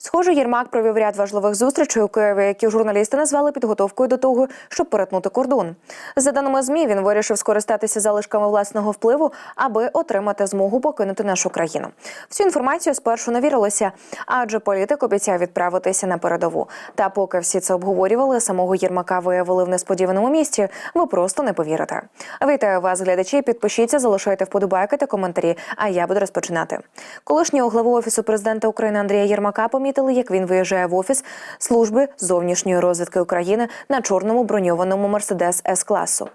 Схоже, Єрмак провів ряд важливих зустрічей у Києві, які журналісти назвали підготовкою до того, щоб перетнути кордон. За даними змі, він вирішив скористатися залишками власного впливу, аби отримати змогу покинути нашу країну. Всю інформацію спершу не вірилося, адже політик обіцяв відправитися на передову. Та поки всі це обговорювали, самого Єрмака виявили в несподіваному місці. Ви просто не повірите. Вітаю вас, глядачі. Підпишіться, залишайте вподобайки та коментарі. А я буду розпочинати. Колишнього главу офісу президента України Андрія Єрмака помітили, як він виїжджає в офіс служби зовнішньої розвідки України на чорному броньованому Мерседес С класу.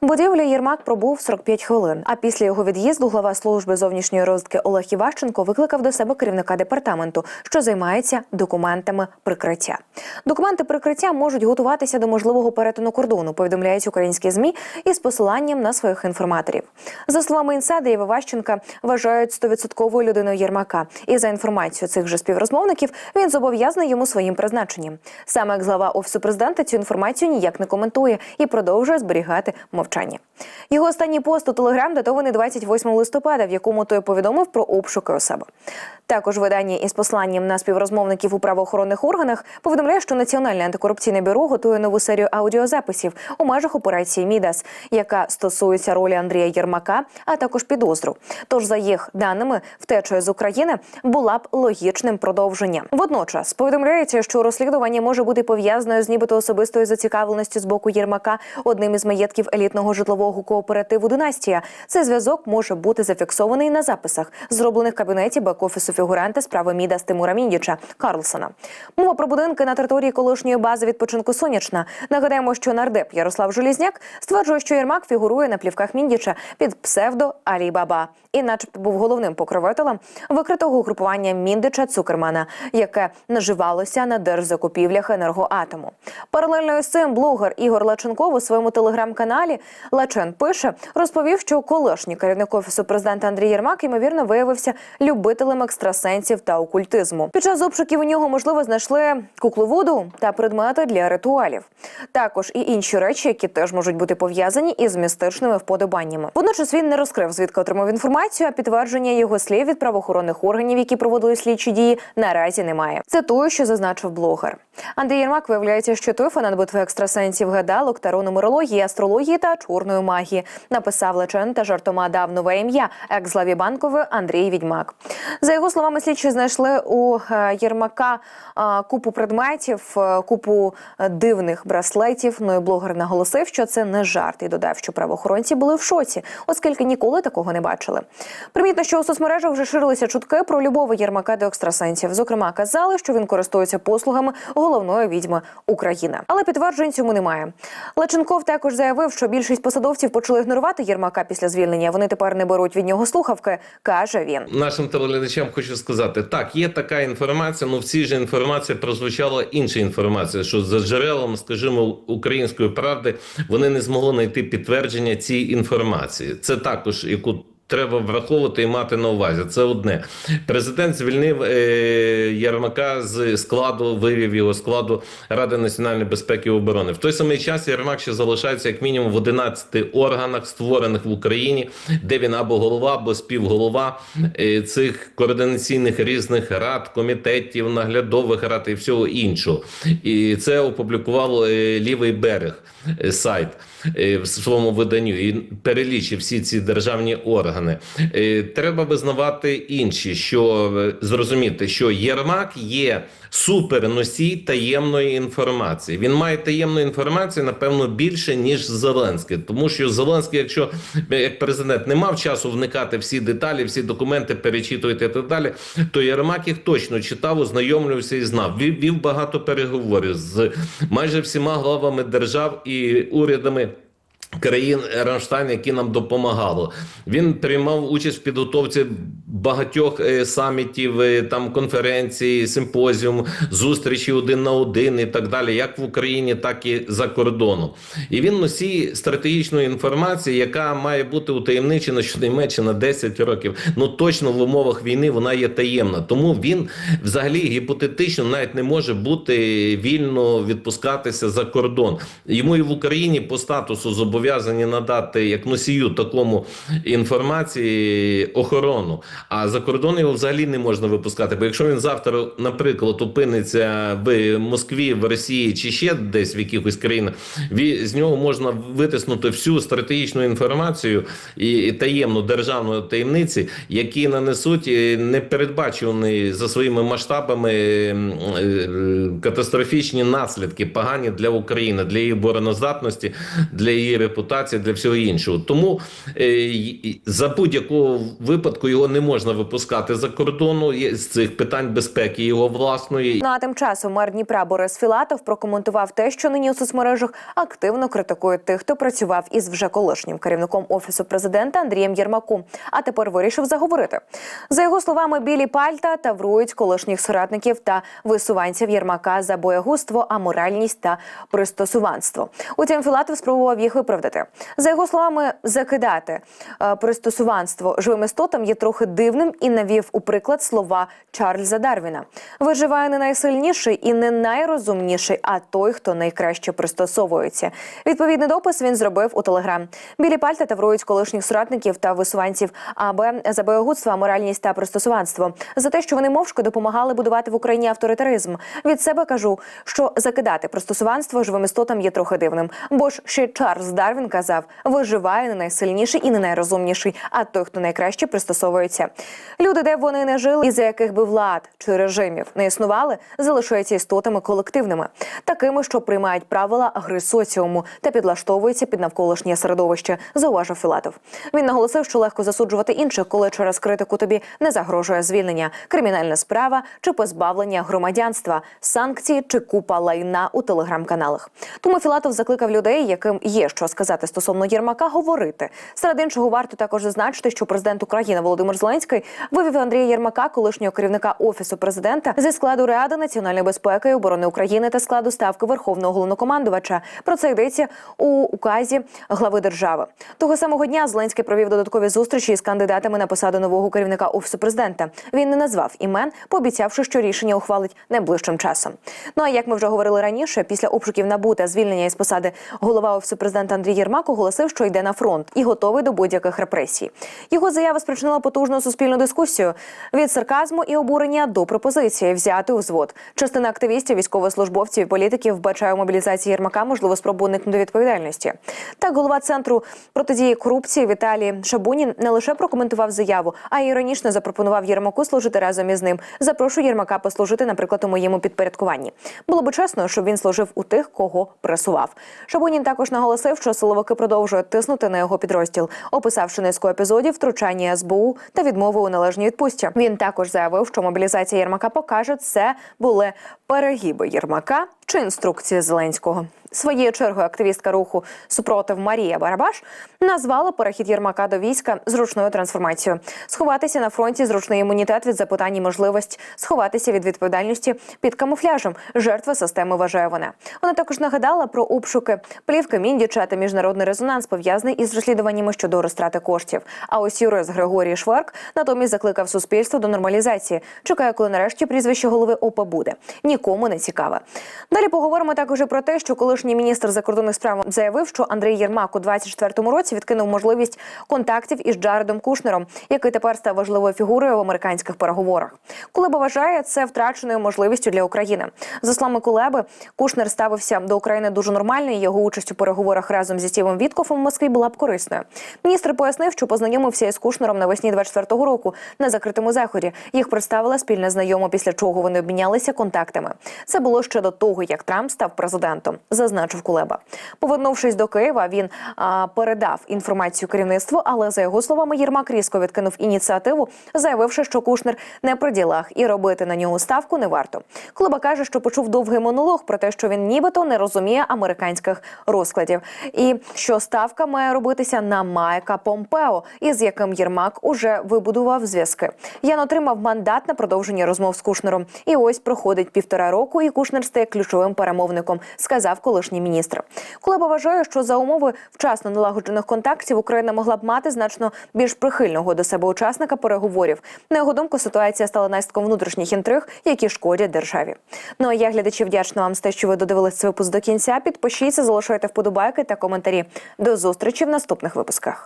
В будівлі Єрмак пробув 45 хвилин. А після його від'їзду глава служби зовнішньої розвідки Олег Іващенко викликав до себе керівника департаменту, що займається документами прикриття. Документи прикриття можуть готуватися до можливого перетину кордону, повідомляють українські змі із посиланням на своїх інформаторів. За словами інсайдерів, Іващенка вважають стовідсотковою людиною Єрмака. І за інформацією цих же співрозмовників, він зобов'язаний йому своїм призначенням. Саме як глава офісу президента цю інформацію ніяк не коментує і продовжує зберігати мовчання. Його останній пост у телеграм датований 28 листопада, в якому той повідомив про обшуки себе. Також видання із посланням на співрозмовників у правоохоронних органах повідомляє, що Національне антикорупційне бюро готує нову серію аудіозаписів у межах операції Мідас, яка стосується ролі Андрія Єрмака, а також підозру. Тож, за їх даними, втеча з України була б логічним продовженням. Водночас повідомляється, що розслідування може бути пов'язаною з нібито особистою зацікавленістю з боку Єрмака одним із маєтків елітного житлового кооперативу Династія. Цей зв'язок може бути зафіксований на записах, зроблених в кабінеті бек-офісу фігуранта справи Мідас Тимура Міндіча Карлсона. Мова про будинки на території колишньої бази відпочинку Сонячна. Нагадаємо, що нардеп Ярослав Желізняк стверджує, що Єрмак фігурує на плівках Міндіча під псевдо Алі Баба і, начебто, був головним покровителем викритого угрупування Міндича Цукермана, яке наживалося на держзакупівлях енергоатому. Паралельно із цим блогер Ігор Лаченков у своєму телеграм-каналі Лачен пише, розповів, що колишній керівник офісу президента Андрій Єрмак ймовірно виявився любителем екстрасенсів та окультизму. Під час обшуків у нього можливо знайшли кукловоду та предмети для ритуалів. Також і інші речі, які теж можуть бути пов'язані із містичними вподобаннями. Водночас він не розкрив, звідки отримав інформацію, а підтвердження його слів від правоохоронних органів, які проводили слідчі дії, наразі немає. Цитую, що зазначив блогер. Андрій Єрмак виявляється, що той фанат битви екстрасенсів, гадалок, таро нумерології, астрології та чорної магії. Написав Лечен та жартома дав нове ім'я екс-главі банкової Андрій Відьмак. За його словами, слідчі знайшли у е, Єрмака е, купу предметів, е, купу дивних браслетів. Ну і блогер наголосив, що це не жарт, і додав, що правоохоронці були в шоці, оскільки ніколи такого не бачили. Примітно, що у соцмережах вже ширилися чутки про любов Єрмака до екстрасенсів. Зокрема, казали, що він користується послугами головної відьми України. Але підтверджень цьому немає. Леченков також заявив, що більшість посадовців почали ігнорувати Єрмака після звільнення. Вони тепер не беруть від нього слухавки, каже він. Нашим телеглядачам хочу сказати: так, є така інформація, але в цій же інформації прозвучала інша інформація, що за джерелом, скажімо, української правди вони не змогли знайти підтвердження цієї інформації. Це також яку. Треба враховувати і мати на увазі. Це одне. Президент звільнив е, Єрмака з складу, вивів його складу Ради національної безпеки і оборони. В той самий час Єрмак ще залишається як мінімум в 11 органах, створених в Україні, де він або голова, або співголова е, цих координаційних різних рад, комітетів, наглядових рад і всього іншого. І це опублікував е, лівий берег е, сайт е, в своєму виданню і перелічив всі ці державні органи. Е, Треба визнавати інші, що е, зрозуміти, що Єрмак є суперносій таємної інформації. Він має таємну інформацію, напевно, більше ніж Зеленський, тому що Зеленський, якщо е, як президент не мав часу вникати всі деталі, всі документи перечитувати і так далі, то Єрмак їх точно читав, ознайомлювався і знав. Вів багато переговорів з майже всіма главами держав і урядами. Країн Рамштайн, які нам допомагали, він приймав участь в підготовці багатьох е, самітів, е, там конференцій, симпозіум, зустрічі один на один і так далі, як в Україні, так і за кордоном. І він носій стратегічної інформації, яка має бути утаємничена щонайменше на 10 років. Ну точно в умовах війни вона є таємна. Тому він взагалі гіпотетично навіть не може бути вільно відпускатися за кордон. Йому і в Україні по статусу зобов'язаний зобов'язані надати як носію такому інформації охорону. А за кордон його взагалі не можна випускати. Бо якщо він завтра, наприклад, опиниться в Москві, в Росії чи ще десь в якихось країнах, з нього можна витиснути всю стратегічну інформацію і, таємну державну таємниці, які нанесуть е, непередбачувані за своїми масштабами е, катастрофічні наслідки, погані для України, для її обороноздатності, для її репутації, для всього іншого. Тому е, за будь-якого випадку його не можна випускати за кордону з цих питань безпеки його власної. Ну а тим часом мер Дніпра Борис Філатов прокоментував те, що нині у соцмережах активно критикують тих, хто працював із вже колишнім керівником офісу президента Андрієм Єрмаком. А тепер вирішив заговорити. За його словами, білі пальта таврують колишніх соратників та висуванців Єрмака за боягузтво, аморальність та пристосуванство. Утім, Філатов спробував їх виправдати. За його словами, закидати е, пристосуванство живим істотам є трохи дивним і навів у приклад слова Чарльза Дарвіна. Виживає не найсильніший і не найрозумніший, а той, хто найкраще пристосовується. Відповідний допис він зробив у телеграм. Білі пальта таврують колишніх соратників та висуванців АБ за боягудство, моральність та пристосуванство за те, що вони мовчки допомагали будувати в Україні авторитаризм. Від себе кажу, що закидати пристосуванство живим істотам є трохи дивним. Бо ж ще Чарльз Дарвін казав: виживає не найсильніший і не найрозумніший, а той, хто найкраще пристосовується. Люди, де б вони не жили, і за яких би влад чи режимів не існували, залишаються істотами колективними, такими, що приймають правила гри соціуму та підлаштовуються під навколишнє середовище. Зауважив Філатов. Він наголосив, що легко засуджувати інших, коли через критику тобі не загрожує звільнення, кримінальна справа чи позбавлення громадянства, санкції чи купа лайна у телеграм-каналах. Тому Філатов закликав людей, яким є що сказати стосовно Єрмака, говорити. Серед іншого варто також зазначити, що президент України Володимир Зеленський вивів Андрія Єрмака, колишнього керівника офісу президента, зі складу Ради національної безпеки і оборони України та складу ставки Верховного головнокомандувача. Про це йдеться у указі глави держави. Того самого дня Зеленський провів додаткові зустрічі із кандидатами на посаду нового керівника офісу президента. Він не назвав імен, пообіцявши, що рішення ухвалить найближчим часом. Ну а як ми вже говорили раніше, після обшуків НАБУ та звільнення із посади голова офісу президента Андрій Єрмак оголосив, що йде на фронт і готовий до будь-яких репресій. Його заява спричинила потужну суспільну дискусію від сарказму і обурення до пропозиції взяти у взвод. Частина активістів, військовослужбовців і політиків вбачає у мобілізації Єрмака можливо спробу уникнути відповідальності. Так, голова центру протидії корупції Віталій Шабунін не лише прокоментував заяву, а й іронічно запропонував Єрмаку служити разом із ним. Запрошую Єрмака послужити, наприклад, у моєму підпорядкуванні. Було би чесно, щоб він служив у тих, кого пресував. Шабунін також наголосив, що силовики продовжують тиснути на його підрозділ, описавши низку епізодів втручання СБУ та відмови у належній відпустці. Він також заявив, що мобілізація Єрмака покаже, це були перегіби Єрмака чи інструкції Зеленського. Своєю чергою активістка руху супротив Марія Барабаш назвала перехід Єрмака до війська зручною трансформацією. Сховатися на фронті зручний імунітет від запитань і можливість сховатися від відповідальності під камуфляжем. Жертва системи вважає вона. Вона також нагадала про обшуки плівки Міндіча та міжнародний резонанс пов'язаний із розслідуваннями щодо розтрати коштів. А ось юрист Григорій Шверк натомість закликав суспільство до нормалізації. Чекає, коли нарешті прізвище голови ОП буде. Нікому не цікаве. Далі поговоримо також про те, що колишній міністр закордонних справ заявив, що Андрій Єрмак у 24-му році відкинув можливість контактів із Джаредом Кушнером, який тепер став важливою фігурою в американських переговорах. Кулеба вважає це втраченою можливістю для України. За словами Кулеби, Кушнер ставився до України дуже нормально. і Його участь у переговорах разом зі Стівом Віткофом в Москві була б корисною. Міністр пояснив, що познайомився із Кушнером навесні 24-го року на закритому заході. Їх представила спільна знайома, після чого вони обмінялися контактами. Це було ще до того, як Трамп став президентом, зазначив Кулеба. Повернувшись до Києва, він а, передав інформацію керівництву, але за його словами, Єрмак різко відкинув ініціативу, заявивши, що Кушнер не при ділах і робити на нього ставку не варто. Кулеба каже, що почув довгий монолог про те, що він нібито не розуміє американських розкладів, і що ставка має робитися на Майка Помпео, із яким Єрмак уже вибудував зв'язки. Ян отримав мандат на продовження розмов з Кушнером. І ось проходить півтора року, і Кушнер стає ключовим перемовником, сказав колишній міністр. Кулеба вважає, що за умови вчасно налагоджених контактів Україна могла б мати значно більш прихильного до себе учасника переговорів. На його думку, ситуація стала наслідком внутрішніх інтриг, які шкодять державі. Ну а я глядачі вдячна вам за те, що ви додивились цей випуск до кінця. Підпишіться, залишайте вподобайки та коментарі. До зустрічі в наступних випусках.